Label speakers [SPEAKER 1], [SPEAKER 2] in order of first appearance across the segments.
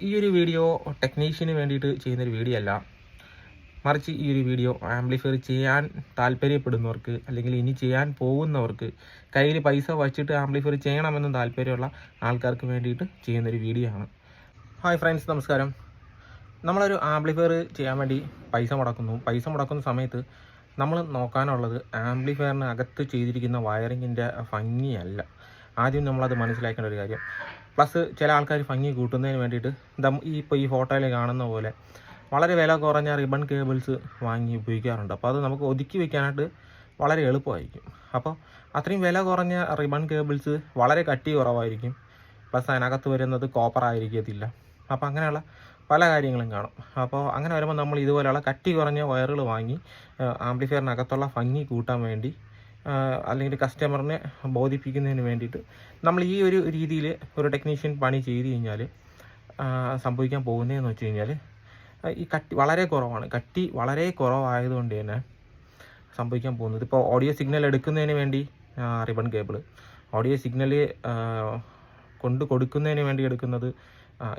[SPEAKER 1] ഈ ഒരു വീഡിയോ ടെക്നീഷ്യന് വേണ്ടിയിട്ട് ചെയ്യുന്നൊരു വീഡിയോ അല്ല. മറിച്ച് ഈ ഒരു വീഡിയോ ആംപ്ലിഫയർ ചെയ്യാൻ താല്പര്യപ്പെടുന്നവർക്ക് അല്ലെങ്കിൽ ഇനി ചെയ്യാൻ പോകുന്നവർക്ക് കയ്യിൽ പൈസ വച്ചിട്ട് ആംപ്ലിഫയർ ചെയ്യണമെന്ന് താല്പര്യമുള്ള ആൾക്കാർക്ക് വേണ്ടിയിട്ട് ചെയ്യുന്നൊരു വീഡിയോ ആണ്. ഹായ് ഫ്രണ്ട്സ് നമസ്കാരം. നമ്മളൊരു ആംപ്ലിഫയർ ചെയ്യാൻ വേണ്ടി പൈസ മുടക്കുന്നു. പൈസ മുടക്കുന്ന സമയത്ത് നമ്മൾ നോക്കാനുള്ളത് ആംപ്ലിഫയറിന് അകത്ത് ചെയ്തിരിക്കുന്ന വയറിങ്ങിന്റെ ഭംഗിയല്ല. ആദ്യം നമ്മളത് മനസ്സിലാക്കേണ്ട ഒരു കാര്യം. പ്ലസ് ചില ആൾക്കാർ ഭംഗി കൂട്ടുന്നതിന് വേണ്ടിയിട്ട് ദം- ഈ ഇപ്പോൾ ഈ ഫോട്ടോയിൽ കാണുന്ന പോലെ വളരെ വില കുറഞ്ഞ റിബൺ കേബിൾസ് വാങ്ങി ഉപയോഗിക്കാറുണ്ട്. അപ്പോൾ അത് നമുക്ക് ഒതുക്കി വെക്കാനായിട്ട് വളരെ എളുപ്പമായിരിക്കും. അപ്പോൾ അത്രയും വില കുറഞ്ഞ റിബൺ കേബിൾസ് വളരെ കട്ടി കുറവായിരിക്കും. പ്ലസ് അതിനകത്ത് വരുന്നത് കോപ്പർ ആയിരിക്കത്തില്ല. അപ്പോൾ അങ്ങനെയുള്ള പല കാര്യങ്ങളും കാണും. അപ്പോൾ അങ്ങനെ വരുമ്പോൾ നമ്മൾ ഇതുപോലെയുള്ള കട്ടി കുറഞ്ഞ വയറുകൾ വാങ്ങി ആംപ്ലിഫയറിനകത്തുള്ള ഭംഗി കൂട്ടാൻ വേണ്ടി അല്ലെങ്കിൽ കസ്റ്റമറിനെ ബോധിപ്പിക്കുന്നതിന് വേണ്ടിയിട്ട് നമ്മൾ ഈ ഒരു രീതിയിൽ ഒരു ടെക്നീഷ്യൻ പണി ചെയ്ത് കഴിഞ്ഞാൽ സംഭവിക്കാൻ പോകുന്നതെന്ന് വെച്ച് കഴിഞ്ഞാൽ ഈ കട്ടി വളരെ കുറവാണ്. കട്ടി വളരെ കുറവായതുകൊണ്ട് തന്നെ സംഭവിക്കാൻ പോകുന്നത്. ഇപ്പോൾ ഓഡിയോ സിഗ്നൽ എടുക്കുന്നതിന് വേണ്ടി റിബൺ കേബിൾ ഓഡിയോ സിഗ്നൽ കൊണ്ട് കൊടുക്കുന്നതിന് വേണ്ടി എടുക്കുന്നത്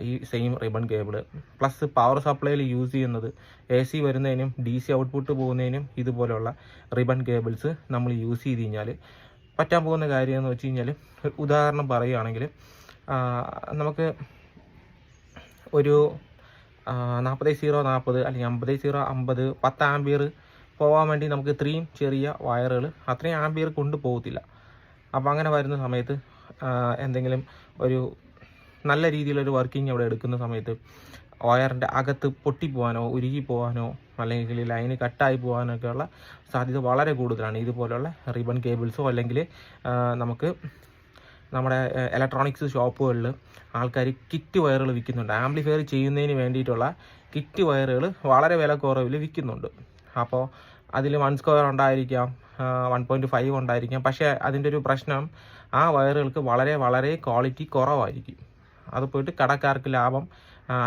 [SPEAKER 1] ഈ same ribbon cable plus power സപ്ലൈയിൽ use ചെയ്യുന്നത് എ സി വരുന്നതിനും ഡി സി ഔട്ട്പുട്ട് പോകുന്നതിനും ഇതുപോലെയുള്ള റിബൺ കേബിൾസ് നമ്മൾ യൂസ് ചെയ്ത് കഴിഞ്ഞാൽ പറ്റാൻ പോകുന്ന കാര്യം എന്ന് വെച്ച് കഴിഞ്ഞാൽ ഉദാഹരണം പറയുകയാണെങ്കിൽ നമുക്ക് ഒരു നാൽപ്പത് സീറോ നാൽപ്പത് അല്ലെങ്കിൽ അമ്പത് സീറോ അമ്പത് പത്ത് ആംബിയർ പോകാൻ വേണ്ടി നമുക്ക് ഇത്രയും ചെറിയ വയറുകൾ അത്രയും ആംബിയർ കൊണ്ടുപോകത്തില്ല അപ്പോൾ അങ്ങനെ വരുന്ന സമയത്ത് എന്തെങ്കിലും ഒരു നല്ല രീതിയിലൊരു വർക്കിംഗ് അവിടെ എടുക്കുന്ന സമയത്ത് വയറിന്റെ അകത്ത് പൊട്ടിപ്പോവാനോ ഉരുകി പോകാനോ അല്ലെങ്കിൽ ലൈന് കട്ടായി പോകാനോ ഉള്ള സാധ്യത വളരെ കൂടുതലാണ്. ഇതുപോലുള്ള റിബൺ കേബിൾസോ അല്ലെങ്കിൽ നമുക്ക് നമ്മുടെ ഇലക്ട്രോണിക്സ് ഷോപ്പുകളിൽ ആൾക്കാർ കിറ്റ് വയറുകൾ വിൽക്കുന്നുണ്ട്. ആംപ്ലിഫയർ ചെയ്യുന്നതിന് വേണ്ടിയിട്ടുള്ള കിറ്റ് വയറുകൾ വളരെ വില കുറവിൽ വിൽക്കുന്നുണ്ട്. അപ്പോൾ അതിൽ വൺ സ്ക്വയർ ഉണ്ടായിരിക്കാം വൺ പോയിന്റ് ഫൈവ് ഉണ്ടായിരിക്കാം. പക്ഷേ അതിന്റെ ഒരു പ്രശ്നം ആ വയറുകൾക്ക് വളരെ വളരെ ക്വാളിറ്റി കുറവായിരിക്കും. അത് പോയിട്ട് കടക്കാർക്ക് ലാഭം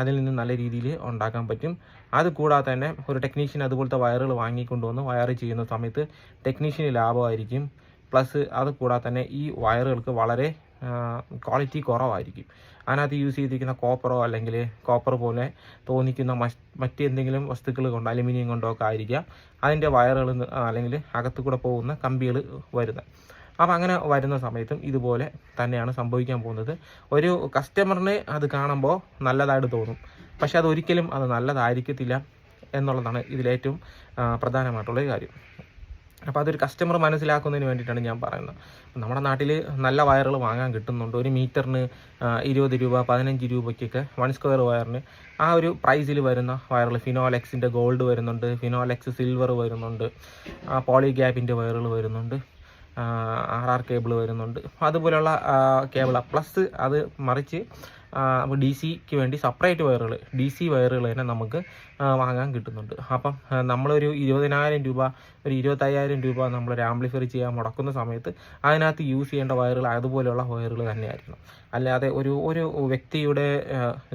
[SPEAKER 1] അതിൽ നിന്ന് നല്ല രീതിയിൽ ഉണ്ടാക്കാൻ പറ്റും. അത് കൂടാതെ തന്നെ ഒരു ടെക്നീഷ്യൻ അതുപോലത്തെ വയറുകൾ വാങ്ങിക്കൊണ്ടുവന്ന് വയർ ചെയ്യുന്ന സമയത്ത് ടെക്നീഷ്യന് ലാഭമായിരിക്കും. പ്ലസ് അത് കൂടാതെ തന്നെ ഈ വയറുകൾക്ക് വളരെ ക്വാളിറ്റി കുറവായിരിക്കും. അതിനകത്ത് യൂസ് ചെയ്തിരിക്കുന്ന കോപ്പറോ അല്ലെങ്കിൽ കോപ്പർ പോലെ തോന്നിക്കുന്ന മറ്റ് മറ്റെന്തെങ്കിലും വസ്തുക്കൾ കൊണ്ട് അലുമിനിയം കൊണ്ടോ ഒക്കെ ആയിരിക്കാം അതിന്റെ വയറുകൾ അല്ലെങ്കിൽ അകത്തു കൂടെ പോകുന്ന കമ്പികൾ വരുന്നത്. അപ്പോൾ അങ്ങനെ വരുന്ന സമയത്തും ഇതുപോലെ തന്നെയാണ് സംഭവിക്കാൻ പോകുന്നത്. ഒരു കസ്റ്റമറിന് അത് കാണുമ്പോൾ നല്ലതായിട്ട് തോന്നും. പക്ഷെ അത് ഒരിക്കലും അത് നല്ലതായിരിക്കത്തില്ല എന്നുള്ളതാണ് ഇതിലേറ്റവും പ്രധാനമായിട്ടുള്ള കാര്യം. അപ്പോൾ അതൊരു കസ്റ്റമർ മനസ്സിലാക്കുന്നതിന് വേണ്ടിയിട്ടാണ് ഞാൻ പറയുന്നത്. നമ്മുടെ നാട്ടിൽ നല്ല വയറുകൾ വാങ്ങാൻ കിട്ടുന്നുണ്ട്. ഒരു മീറ്ററിന് ഇരുപത് രൂപ പതിനഞ്ച് രൂപയ്ക്കൊക്കെ വൺ സ്ക്വയർ വയറിന് ആ ഒരു പ്രൈസിൽ വരുന്ന വയറുകൾ. ഫിനോലെക്സിന്റെ ഗോൾഡ് വരുന്നുണ്ട് ഫിനോലെക്സ് സിൽവർ വരുന്നുണ്ട് പോളിഗ്യാപ്പിന്റെ വയറുകൾ വരുന്നുണ്ട്. ആർ ആർ കേബിൾ വരുന്നുണ്ട്. അതുപോലെയുള്ള കേബിളാണ് പ്ലസ് അത് മറിച്ച് അപ്പോൾ ഡി സിക്ക് വേണ്ടി സെപ്പറേറ്റ് വയറുകൾ ഡി സി വയറുകൾ തന്നെ നമുക്ക് വാങ്ങാൻ കിട്ടുന്നുണ്ട്. അപ്പം നമ്മളൊരു ഇരുപതിനായിരം രൂപ ഒരു ഇരുപത്തയ്യായിരം രൂപ നമ്മൾ ആംപ്ലിഫയർ ചെയ്യാൻ മുടക്കുന്ന സമയത്ത് അതിനകത്ത് യൂസ് ചെയ്യേണ്ട വയറുകൾ അതുപോലെയുള്ള വയറുകൾ തന്നെയായിരിക്കണം. അല്ലാതെ ഒരു ഒരു വ്യക്തിയുടെ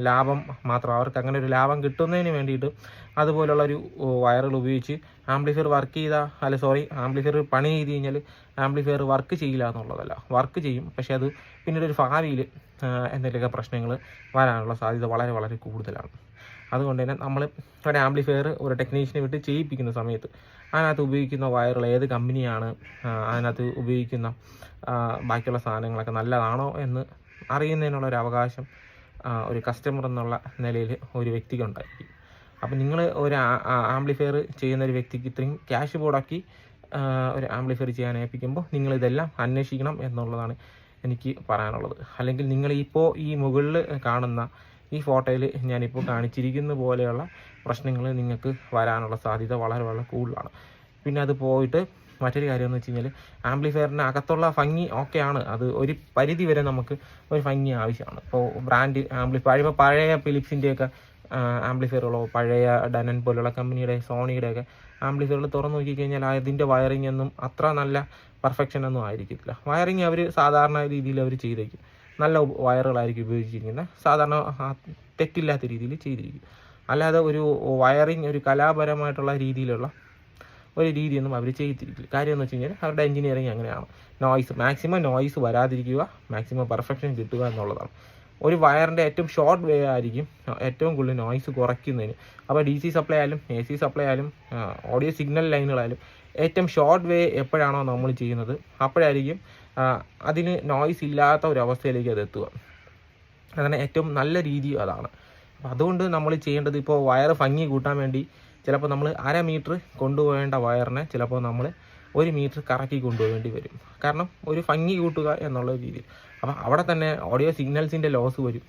[SPEAKER 1] ലാഭം മാത്രം അവർക്ക് അങ്ങനെ ഒരു ലാഭം കിട്ടുന്നതിന് വേണ്ടിയിട്ട് അതുപോലുള്ള ഒരു വയറുകൾ ഉപയോഗിച്ച് ആംപ്ലിഫയർ വർക്ക് ചെയ്താൽ അല്ല സോറി ആംപ്ലിഫയർ പണി ചെയ്ത് കഴിഞ്ഞാൽ ആംപ്ലിഫയർ വർക്ക് ചെയ്യില്ല എന്നുള്ളതല്ല. വർക്ക് ചെയ്യും പക്ഷേ അത് പിന്നീട് ഒരു ഭാവിയിൽ എന്തെങ്കിലുമൊക്കെ പ്രശ്നങ്ങൾ വരാനുള്ള സാധ്യത വളരെ വളരെ കൂടുതലാണ്. അതുകൊണ്ട് തന്നെ നമ്മൾ ഒരു ആംപ്ലിഫയർ ഒരു ടെക്നീഷ്യനെ വിട്ട് ചെയ്യിപ്പിക്കുന്ന സമയത്ത് അതിനകത്ത് ഉപയോഗിക്കുന്ന വയറുകൾ ഏത് കമ്പനിയാണ് അതിനകത്ത് ഉപയോഗിക്കുന്ന ബാക്കിയുള്ള സാധനങ്ങളൊക്കെ നല്ലതാണോ എന്ന് അറിയുന്നതിനുള്ള ഒരു അവകാശം ഒരു കസ്റ്റമർ എന്നുള്ള നിലയിൽ ഒരു വ്യക്തിക്ക് ഉണ്ടായിരിക്കും. അപ്പം നിങ്ങൾ ഒരു ആംപ്ലിഫയർ ചെയ്യുന്ന ഒരു വ്യക്തിക്ക് ഇത്രയും ക്യാഷ് ബോർഡാക്കി ഒരു ആംപ്ലിഫയർ ചെയ്യാൻ ഏൽപ്പിക്കുമ്പോൾ നിങ്ങൾ ഇതെല്ലാം അന്വേഷിക്കണം എന്നുള്ളതാണ് എനിക്ക് പറയാനുള്ളത്. അല്ലെങ്കിൽ നിങ്ങൾ ഇപ്പോൾ ഈ മുകളിൽ കാണുന്ന ഈ ഫോട്ടോയിൽ ഞാനിപ്പോൾ കാണിച്ചിരിക്കുന്ന പോലെയുള്ള പ്രശ്നങ്ങൾ നിങ്ങൾക്ക് വരാനുള്ള സാധ്യത വളരെ വളരെ കൂടുതലാണ്. പിന്നെ അത് പോയിട്ട് മറ്റൊരു കാര്യം എന്ന് വെച്ച് കഴിഞ്ഞാൽ ആംപ്ലിഫയറിന് അകത്തുള്ള ഭംഗി ഓക്കെയാണ് അത് ഒരു പരിധി വരെ നമുക്ക് ഒരു ഭംഗി ആവശ്യമാണ്. ഇപ്പോൾ ബ്രാൻഡ് ആംപ്ലിഫയർ ഇപ്പോൾ പഴയ ഫിലിപ്സിന്റെയൊക്കെ ആംപ്ലിഫയറുകളോ പഴയ ഡനൻ പോലുള്ള കമ്പനിയുടെ സോണിയുടെ ഒക്കെ ആംപ്ലിഫയറുകൾ തുറന്നു നോക്കിക്കഴിഞ്ഞാൽ അതിന്റെ വയറിംഗ് ഒന്നും അത്ര നല്ല പെർഫെക്ഷൻ ഒന്നും ആയിരിക്കത്തില്ല വയറിംഗ് അവർ സാധാരണ രീതിയിൽ അവർ ചെയ്തേക്കും. നല്ല വയറുകളായിരിക്കും ഉപയോഗിച്ചിരിക്കുന്നത്. സാധാരണ തെറ്റില്ലാത്ത രീതിയിൽ ചെയ്തിരിക്കും. അല്ലാതെ ഒരു വയറിംഗ് ഒരു കലാപരമായിട്ടുള്ള രീതിയിലുള്ള ഒരു രീതിയൊന്നും അവർ ചെയ്തിരിക്കില്ല. കാര്യം എന്ന് വെച്ച് കഴിഞ്ഞാൽ അവരുടെ എഞ്ചിനീയറിങ് അങ്ങനെയാണ്. നോയ്സ് മാക്സിമം നോയ്സ് വരാതിരിക്കുക മാക്സിമം പെർഫെക്ഷൻ കിട്ടുക എന്നുള്ളതാണ്. ഒരു വയറിന്റെ ഏറ്റവും ഷോർട്ട് വേ ആയിരിക്കും ഏറ്റവും കൂടുതൽ നോയ്സ് കുറയ്ക്കുന്നതിന്. അപ്പോൾ ഡി സി സപ്ലൈ ആയാലും എ സി സപ്ലൈ ആയാലും ഓഡിയോ സിഗ്നൽ ലൈനുകളായാലും ഏറ്റവും ഷോർട്ട് വേ എപ്പോഴാണോ നമ്മൾ ചെയ്യുന്നത് അപ്പോഴായിരിക്കും അതിന് നോയ്സ് ഇല്ലാത്ത ഒരു അവസ്ഥയിലേക്ക് അത് എത്തുക. അങ്ങനെ ഏറ്റവും നല്ല രീതി അതാണ്. അപ്പം അതുകൊണ്ട് നമ്മൾ ചെയ്യേണ്ടത് ഇപ്പോൾ വയർ ഭംഗി കൂട്ടാൻ വേണ്ടി ചിലപ്പോൾ നമ്മൾ അര മീറ്റർ കൊണ്ടുപോകേണ്ട വയറിനെ ചിലപ്പോൾ നമ്മൾ ഒരു മീറ്റർ കറക്കി കൊണ്ടുപോകേണ്ടി വരും. കാരണം ഒരു ഭംഗി കൂട്ടുക എന്നുള്ള രീതിയിൽ. അപ്പം അവിടെ തന്നെ ഓഡിയോ സിഗ്നൽസിന്റെ ലോസ് വരും.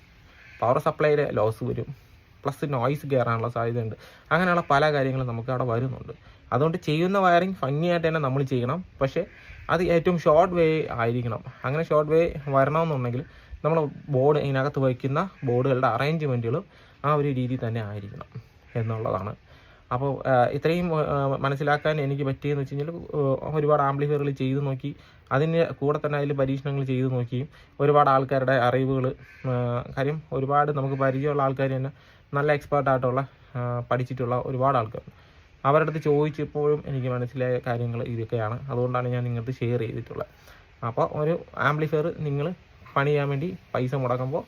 [SPEAKER 1] പവർ സപ്ലൈയിലെ ലോസ് വരും. പ്ലസ് നോയ്സ് കയറാനുള്ള സാധ്യതയുണ്ട്. അങ്ങനെയുള്ള പല കാര്യങ്ങളും നമുക്ക് അവിടെ വരുന്നുണ്ട്. അതുകൊണ്ട് ചെയ്യുന്ന വയറിങ് ഭംഗിയായിട്ട് തന്നെ നമ്മൾ ചെയ്യണം. പക്ഷേ അത് ഏറ്റവും ഷോർട്ട് വേ ആയിരിക്കണം. അങ്ങനെ ഷോർട്ട് വേ വരണമെന്നുണ്ടെങ്കിൽ നമ്മൾ ബോർഡ് ഇതിനകത്ത് വയ്ക്കുന്ന ബോർഡുകളുടെ അറേഞ്ച്മെന്റുകളും ആ ഒരു രീതി തന്നെ ആയിരിക്കണം എന്നുള്ളതാണ്. അപ്പോൾ ഇത്രയും മനസ്സിലാക്കാൻ എനിക്ക് പറ്റിയെന്ന് വെച്ച് കഴിഞ്ഞാൽ ഒരുപാട് ആംപ്ലിഫയറുകൾ ചെയ്ത് നോക്കി. അതിന് കൂടെ തന്നെ അതിൽ പരീക്ഷണങ്ങൾ ചെയ്ത് നോക്കിയും ഒരുപാട് ആൾക്കാരുടെ അറിവുകൾ കാര്യം ഒരുപാട് നമുക്ക് പരിചയമുള്ള ആൾക്കാർ തന്നെ നല്ല എക്സ്പേർട്ടായിട്ടുള്ള പഠിച്ചിട്ടുള്ള ഒരുപാട് ആൾക്കാർ. അവരുടെ അടുത്ത് ചോദിച്ചപ്പോഴും എനിക്ക് മനസ്സിലായ കാര്യങ്ങൾ ഇതൊക്കെയാണ്. അതുകൊണ്ടാണ് ഞാൻ നിങ്ങൾക്ക് ഷെയർ ചെയ്തിട്ടുള്ളത്. അപ്പോൾ ഒരു ആംപ്ലിഫയർ നിങ്ങൾ പണി ചെയ്യാൻ വേണ്ടി പൈസ മുടക്കുമ്പോൾ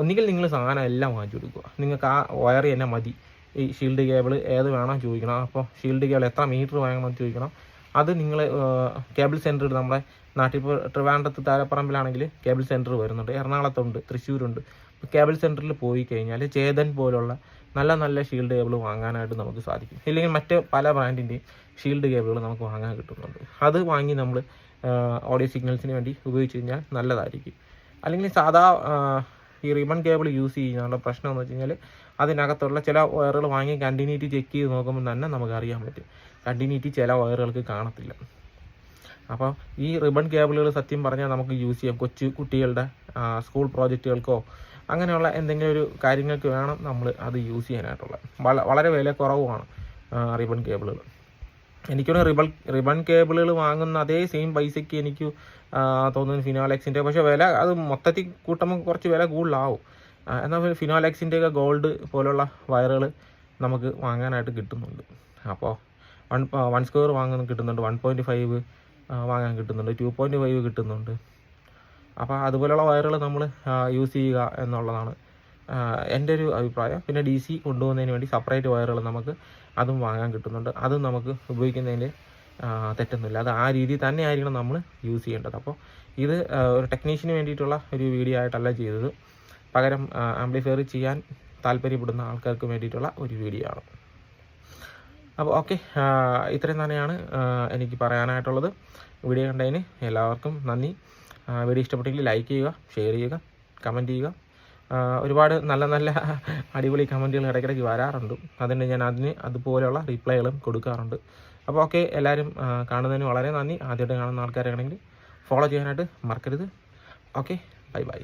[SPEAKER 1] ഒന്നുകിൽ നിങ്ങൾ സാധനം എല്ലാം വാങ്ങിച്ചു കൊടുക്കുക. നിങ്ങൾക്ക് ആ വയർ തന്നെ മതി. ഈ ഷീൽഡ് കേബിൾ ഏത് വേണം ചോദിക്കണം. അപ്പോൾ ഷീൽഡ് കേബിൾ എത്ര മീറ്റർ വാങ്ങണമെന്ന് ചോദിക്കണം. അത് നിങ്ങൾ കേബിൾ സെന്റർ നമ്മുടെ നാട്ടിൽ ഇപ്പോൾ ട്രിവാൻഡ്രത്ത് താരപ്പറമ്പിലാണെങ്കിൽ കേബിൾ സെന്റർ വരുന്നുണ്ട്. എറണാകുളത്തുണ്ട് തൃശ്ശൂരുണ്ട്. അപ്പോൾ കേബിൾ സെന്ററിൽ പോയി കഴിഞ്ഞാൽ ചേതൻ പോലുള്ള നല്ല നല്ല ഷീൽഡ് കേബിൾ വാങ്ങാനായിട്ട് നമുക്ക് സാധിക്കും. ഇല്ലെങ്കിൽ മറ്റ് പല ബ്രാൻഡിന്റെയും ഷീൽഡ് കേബിളുകൾ നമുക്ക് വാങ്ങാൻ കിട്ടുന്നുണ്ട്. അത് വാങ്ങി നമ്മൾ ഓഡിയോ സിഗ്നൽസിന് വേണ്ടി ഉപയോഗിച്ച് കഴിഞ്ഞാൽ നല്ലതായിരിക്കും. അല്ലെങ്കിൽ സാധാ ഈ റിബൺ കേബിൾ യൂസ് ചെയ്യുന്നതിനുള്ള പ്രശ്നം എന്ന് വെച്ച് കഴിഞ്ഞാൽ അതിനകത്തുള്ള ചില വയറുകൾ വാങ്ങി കണ്ടിന്യൂറ്റി ചെക്ക് ചെയ്ത് നോക്കുമ്പോൾ തന്നെ നമുക്ക് അറിയാൻ പറ്റും. കണ്ടിന്യൂറ്റി ചില വയറുകൾക്ക് കാണത്തില്ല. അപ്പോൾ ഈ റിബൺ കേബിളുകൾ സത്യം പറഞ്ഞാൽ നമുക്ക് യൂസ് ചെയ്യാം. കൊച്ചു കുട്ടികളുടെ സ്കൂൾ പ്രോജക്റ്റുകൾക്കോ അങ്ങനെയുള്ള എന്തെങ്കിലും ഒരു കാര്യങ്ങൾക്ക് വേണം നമ്മൾ അത് യൂസ് ചെയ്യാനായിട്ടുള്ളത്. വള വളരെ വില കുറവുമാണ് റിബൺ കേബിളുകൾ. എനിക്കൊരു റിബൺ റിബൺ കേബിളുകൾ വാങ്ങുന്ന അതേ സെയിം പൈസയ്ക്ക് എനിക്ക് തോന്നുന്നു ഫിനോലെക്സിന്റെ പക്ഷേ വില അത് മൊത്തത്തിൽ കൂട്ടുമ്പോൾ കുറച്ച് വില കൂടുതലാവും. എന്നാൽ ഫിനോലെക്സിന്റെ ഒക്കെ ഗോൾഡ് പോലുള്ള വയറുകൾ നമുക്ക് വാങ്ങാനായിട്ട് കിട്ടുന്നുണ്ട്. അപ്പോൾ വൺ വൺ സ്ക്വയർ വാങ്ങുന്ന കിട്ടുന്നുണ്ട്. വൺ പോയിന്റ് ഫൈവ് വാങ്ങാൻ കിട്ടുന്നുണ്ട്. ടു പോയിന്റ് ഫൈവ് കിട്ടുന്നുണ്ട്. അപ്പോൾ അതുപോലെയുള്ള വയറുകൾ നമ്മൾ യൂസ് ചെയ്യുക എന്നുള്ളതാണ് എന്റെ ഒരു അഭിപ്രായം. പിന്നെ ഡി സി കൊണ്ടുപോകുന്നതിന് വേണ്ടി സെപ്പറേറ്റ് വയറുകൾ നമുക്ക് അതും വാങ്ങാൻ കിട്ടുന്നുണ്ട്. അതും നമുക്ക് ഉപയോഗിക്കുന്നതിന് തെറ്റൊന്നുമില്ല. അത് ആ രീതിയിൽ തന്നെ ആയിരിക്കണം നമ്മൾ യൂസ് ചെയ്യേണ്ടത്. അപ്പോൾ ഇത് ഒരു ടെക്നീഷ്യന് വേണ്ടിയിട്ടുള്ള ഒരു വീഡിയോ ആയിട്ടല്ല ചെയ്തത്. പകരം ആംപ്ലിഫയർ ചെയ്യാൻ താല്പര്യപ്പെടുന്ന ആൾക്കാർക്ക് വേണ്ടിയിട്ടുള്ള ഒരു വീഡിയോ ആണ്. അപ്പോൾ ഓക്കെ ഇത്രയും തന്നെയാണ് എനിക്ക് പറയാനായിട്ടുള്ളത്. വീഡിയോ കണ്ടതിന് എല്ലാവർക്കും നന്ദി. വീഡിയോ ഇഷ്ടപ്പെട്ടെങ്കിൽ ലൈക്ക് ചെയ്യുക ഷെയർ ചെയ്യുക കമന്റ് ചെയ്യുക. ഒരുപാട് നല്ല നല്ല അടിപൊളി കമന്റുകൾ ഇടയ്ക്കിടയ്ക്ക് വരാറുണ്ട്. അതിന് ഞാൻ അതിന് അതുപോലെയുള്ള റിപ്ലൈകളും കൊടുക്കാറുണ്ട്. അപ്പോൾ ഓക്കെ എല്ലാവരും കാണുന്നതിന് വളരെ നന്ദി. ആദ്യമായിട്ട് കാണുന്ന ആൾക്കാരാണെങ്കിൽ ഫോളോ ചെയ്യാനായിട്ട് മറക്കരുത്. Okay bye bye